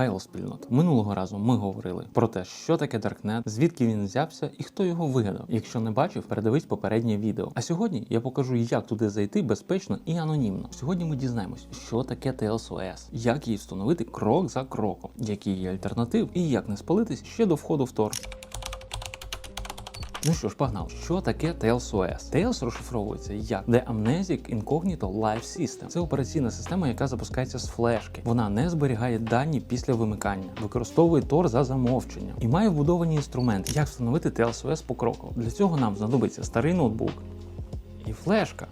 Хайло спільнот. Минулого разу ми говорили про те, що таке Даркнет, звідки він взявся і хто його вигадав. Якщо не бачив, передивись попереднє відео. А сьогодні я покажу, як туди зайти безпечно і анонімно. Сьогодні ми дізнаємось, що таке TLSOS, як її встановити крок за кроком, які є альтернатив і як не спалитись ще до входу в Тор. Ну що ж, погнали. Що таке Tails OS? Tails розшифровується як The Amnesic Incognito Live System. Це операційна система, яка запускається з флешки. Вона не зберігає дані після вимикання, використовує Tor за замовченням і має вбудовані інструменти, як встановити Tails по покроково. Для цього нам знадобиться старий ноутбук і флешка.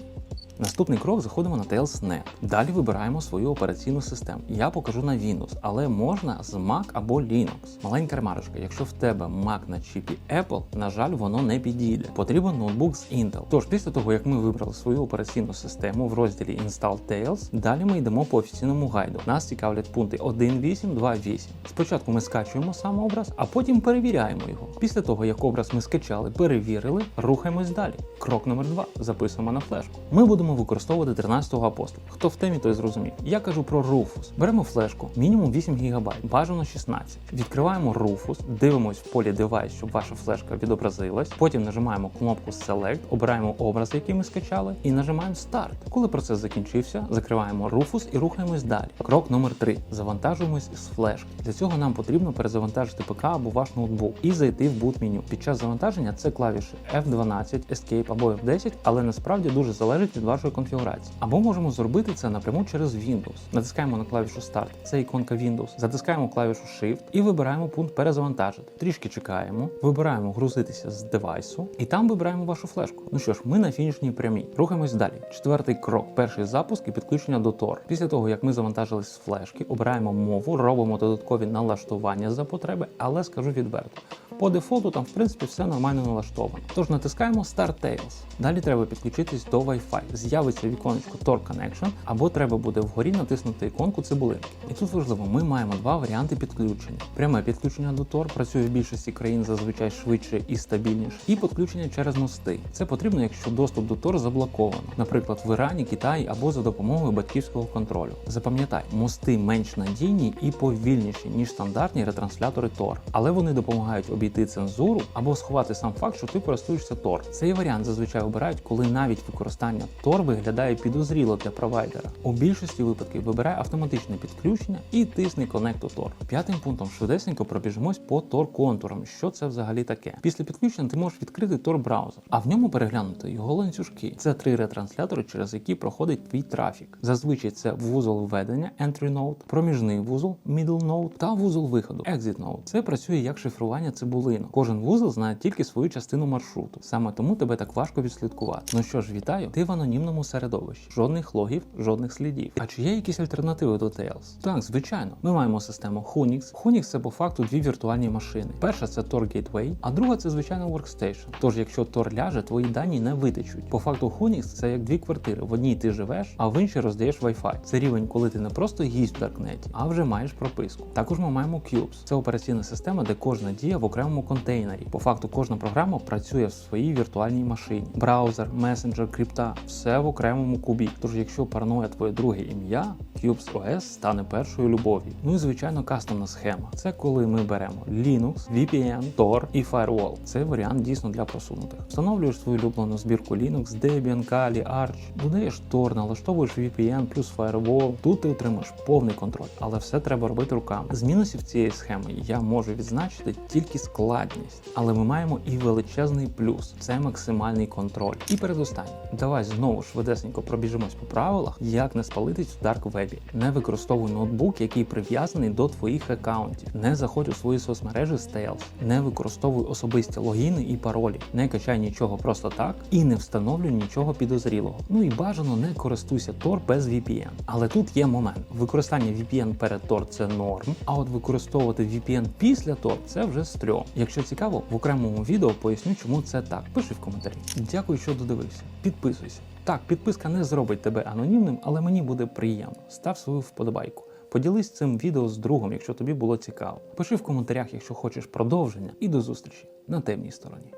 Наступний крок заходимо на Tails.net. Далі вибираємо свою операційну систему. Я покажу на Windows, але можна з Mac або Linux. Маленька ремарочка, якщо в тебе Mac на чіпі Apple, на жаль, воно не підійде. Потрібен ноутбук з Intel. Тож після того, як ми вибрали свою операційну систему в розділі Install Tails, далі ми йдемо по офіційному гайду. Нас цікавлять пункти 1.8, 2.8. Спочатку ми скачуємо сам образ, а потім перевіряємо його. Після того, як образ ми скачали, перевірили, рухаємось далі. Крок номер 2 записуємо на флешку. Ми будемо використовувати 13-го апостола. Хто в темі, той зрозумів. Я кажу про Rufus. Беремо флешку, мінімум 8 ГБ, бажано 16. Відкриваємо Rufus, дивимось в полі Device, щоб ваша флешка відобразилась. Потім нажимаємо кнопку Select, обираємо образ, який ми скачали, і нажимаємо Start. Коли процес закінчився, закриваємо Rufus і рухаємось далі. Крок номер 3 Завантажуємось з флешки. Для цього нам потрібно перезавантажити ПК або ваш ноутбук і зайти в boot меню. Під час завантаження це клавіші F12, Escape або F10, але насправді дуже залежить від вашої конфігурації. Або можемо зробити це напряму через Windows. Натискаємо на клавішу Start, це іконка Windows, затискаємо клавішу Shift і вибираємо пункт перезавантажити. Трішки чекаємо, вибираємо грузитися з девайсу і там вибираємо вашу флешку. Ну що ж, ми на фінішній прямій. Рухаємось далі. Четвертий крок перший запуск і підключення до Tor. Після того, як ми завантажились з флешки, обираємо мову, робимо додаткові налаштування за потреби, але скажу відверто. По дефолту там в принципі все нормально налаштовано. Тож натискаємо Start Tails. Далі треба підключитись до Wi-Fi. З'явиться віконечко Tor Connection, або треба буде вгорі натиснути іконку цибулинки. І тут важливо, ми маємо два варіанти підключення. Пряме підключення до Tor працює в більшості країн зазвичай швидше і стабільніше. І підключення через мости. Це потрібно, якщо доступ до Tor заблоковано, наприклад, в Ірані, Китаї або за допомогою батьківського контролю. Запам'ятай, мости менш надійні і повільніші ніж стандартні ретранслятори Tor, але вони допомагають обійти цензуру або сховати сам факт, що ти користуєшся Tor. Цей варіант зазвичай обирають, коли навіть використання Tor виглядає підозріло для провайдера. У більшості випадків вибирай автоматичне підключення і тисни Connect to Tor. П'ятим пунктом швидесенько пробіжимось по Tor контурам. Що це взагалі таке? Після підключення ти можеш відкрити Tor браузер, а в ньому переглянути його ланцюжки. Це три ретранслятори, через які проходить твій трафік. Зазвичай це вузол введення Entry Node, проміжний вузол Middle Node та вузол виходу Exit Node. Це працює як шифрування цибулинок. Кожен вузол знає тільки свою частину маршруту. Саме тому тебе так важко відслідкувати. Ну що ж, вітаю, ти в анонімному середовищі. Жодних логів, жодних слідів. А чи є якісь альтернативи до Tails? Так, звичайно, ми маємо систему Hunix. Hunix це по факту дві віртуальні машини. Перша це Tor Gateway, а друга це звичайно Workstation. Тож, якщо Tor ляже, твої дані не витечуть. По факту Hunix це як дві квартири. В одній ти живеш, а в іншій роздаєш Wi-Fi. Це рівень, коли ти не просто гість в Даркнеті, а вже маєш прописку. Також ми маємо Cubes. Це операційна система, де кожна дія в окремому контейнері. По факту кожна програма працює в своїй віртуальній машині. Браузер, месенджер, крипта все в окремому кубі. Тож, якщо паранує твоє друге ім'я, Cubes OS стане першою любов'ю. Ну і звичайно, кастомна схема. Це коли ми беремо Linux, VPN, Tor і Firewall. Це варіант дійсно для просунутих. Встановлюєш свою улюблену збірку Linux, Debian, Kali, Arch, додаєш Tor, налаштовуєш VPN плюс Firewall. Тут ти отримаєш повний контроль, але все треба робити руками. З мінусів цієї схеми я можу відзначити тільки складність, але ми маємо і величезний плюс це максимальний контроль. І передостаннє, давай знову швидесенько пробіжимось по правилах, як не спалитись в Web. Не використовуй ноутбук, який прив'язаний до твоїх аккаунтів. Не заходь у свої соцмережі Tails. Не використовуй особисті логіни і паролі. Не качай нічого просто так і не встановлюй нічого підозрілого. Ну і бажано не користуйся Tor без VPN. Але тут є момент: використання VPN перед Tor це норм, а от використовувати VPN після Tor це вже стрьом. Якщо цікаво, в окремому відео поясню, чому це так. Пиши в коментарі. Дякую, що додивився. Підписуйся. Так, підписка не зробить тебе анонімним, але мені буде приємно. Став свою вподобайку. Поділись цим відео з другом, якщо тобі було цікаво. Пиши в коментарях, якщо хочеш продовження, і до зустрічі на темній стороні.